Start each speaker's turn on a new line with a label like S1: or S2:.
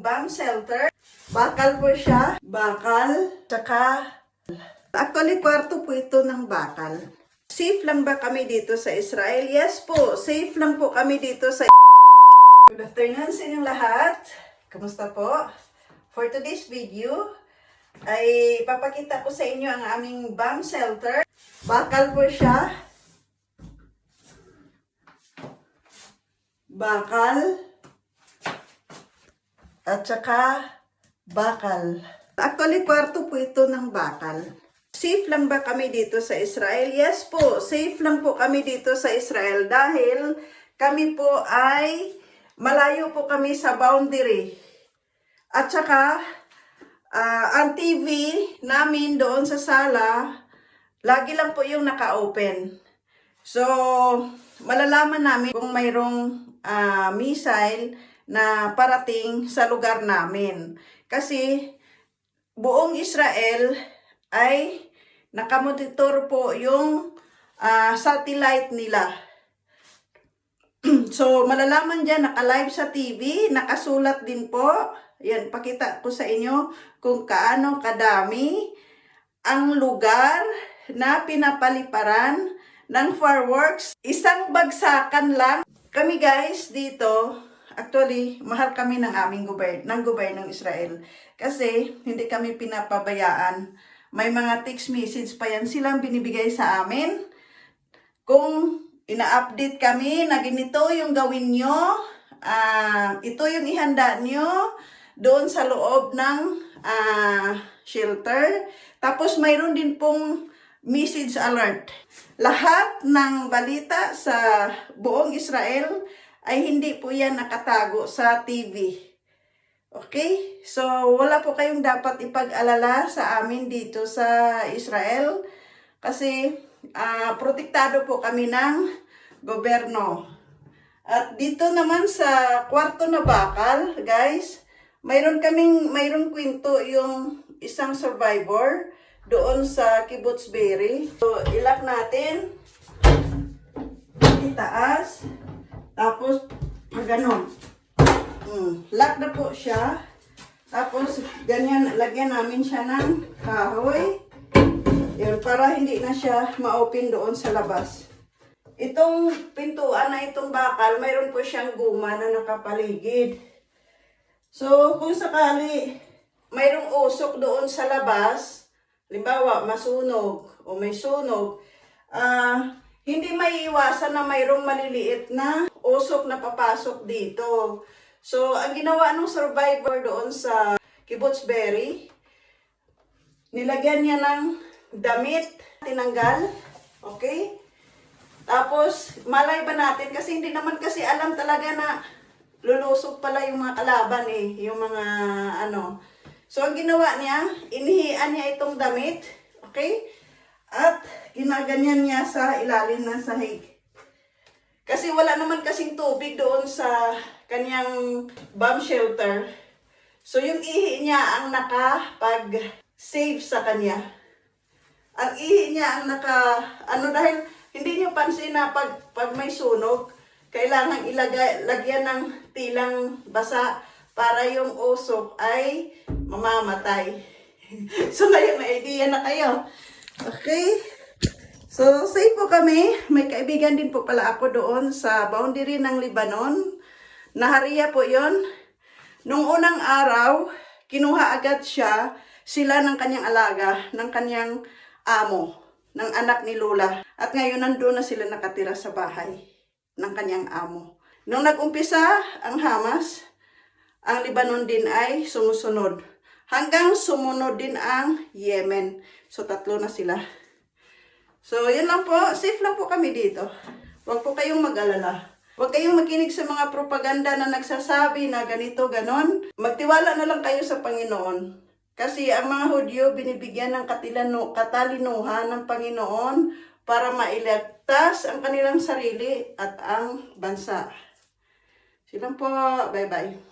S1: bomb shelter. Bakal po siya. Bakal. Tsaka, actually, kwarto po ito ng bakal. Safe lang ba kami dito sa Israel? Yes po, safe lang po kami dito sa Good afternoon sa inyong lahat. Kamusta po? For today's video, ay papakita ko sa inyo ang aming bomb shelter. Bakal po siya. Bakal. At saka bakal. Actually, kwarto po ito ng bakal. Safe lang ba kami dito sa Israel? Yes po, safe lang po kami dito sa Israel dahil kami po ay malayo po kami sa boundary. At saka, ah, ang TV namin doon sa sala, lagi lang po yung naka-open. So, malalaman namin kung mayroong ah, missile na parating sa lugar namin. Kasi, buong Israel ay nakamonitor po yung ah, satellite nila. so, malalaman dyan, naka-live sa TV, nakasulat din po. Yan, pakita ko sa inyo kung kaano kadami ang lugar na pinapaliparan ng fireworks. Isang bagsakan lang. Kami guys, dito, actually, mahal kami ng aming gobyerno, ng gobyernong Israel. Kasi, hindi kami pinapabayaan. May mga text message pa yan silang binibigay sa amin. Kung ina-update kami na ganito yung gawin nyo, ah, ito yung ihanda nyo doon sa loob ng ah, shelter. Tapos mayroon din pong message alert. Lahat ng balita sa buong Israel ay hindi po yan nakatago sa TV. Okay? So, wala po kayong dapat ipag-alala sa amin dito sa Israel kasi ah, protektado po kami ng gobyerno. At dito naman sa kwarto na bakal, guys, mayroon kaming, mayroon kwento yung isang survivor doon sa Kibbutz Berry. So, ilak natin. Itaas. Tapos, maganon. Mm, lock na po siya. Tapos, ganyan, lagyan namin siya ng kahoy. Yun, para hindi na siya ma-open doon sa labas. Itong pintuan na itong bakal, mayroon po siyang guma na nakapaligid. So, kung sakali mayroong usok doon sa labas, limbawa masunog o may sunog, ah, hindi maiiwasan na mayroong maliliit na usok na papasok dito. So, ang ginawa ng survivor doon sa Kibbutz Berry, nilagyan niya ng damit, tinanggal, okay? Tapos, malay ba natin, kasi hindi naman kasi alam talaga na lulusog pala yung mga kalaban eh, yung mga ano. So, ang ginawa niya, inihian niya itong damit, okay? At ginaganyan niya sa ilalim ng sahig. Kasi wala naman kasing tubig doon sa kanyang bomb shelter. So, yung ihi niya ang nakapag-save sa kanya. Ang ihi niya ang naka, ano dahil hindi niyo pansin na pag, pag may sunog, kailangan ilagay, lagyan ng tilang basa para yung usok ay mamamatay. so ngayon may idea na kayo. Okay? So safe po kami. May kaibigan din po pala ako doon sa boundary ng Lebanon. Nahariya po yon. Nung unang araw, kinuha agad siya, sila ng kanyang alaga, ng kanyang amo, ng anak ni Lola. At ngayon nandun na sila nakatira sa bahay ng kanyang amo. Nung nag-umpisa ang Hamas, ang Lebanon din ay sumusunod. Hanggang sumunod din ang Yemen. So tatlo na sila. So yun lang po, safe lang po kami dito. Huwag po kayong mag-alala. Huwag kayong makinig sa mga propaganda na nagsasabi na ganito, ganon. Magtiwala na lang kayo sa Panginoon. Kasi ang mga Hudyo binibigyan ng katilano, katalinuhan ng Panginoon para mailigtas ang kanilang sarili at ang bansa. Silang po, bye-bye.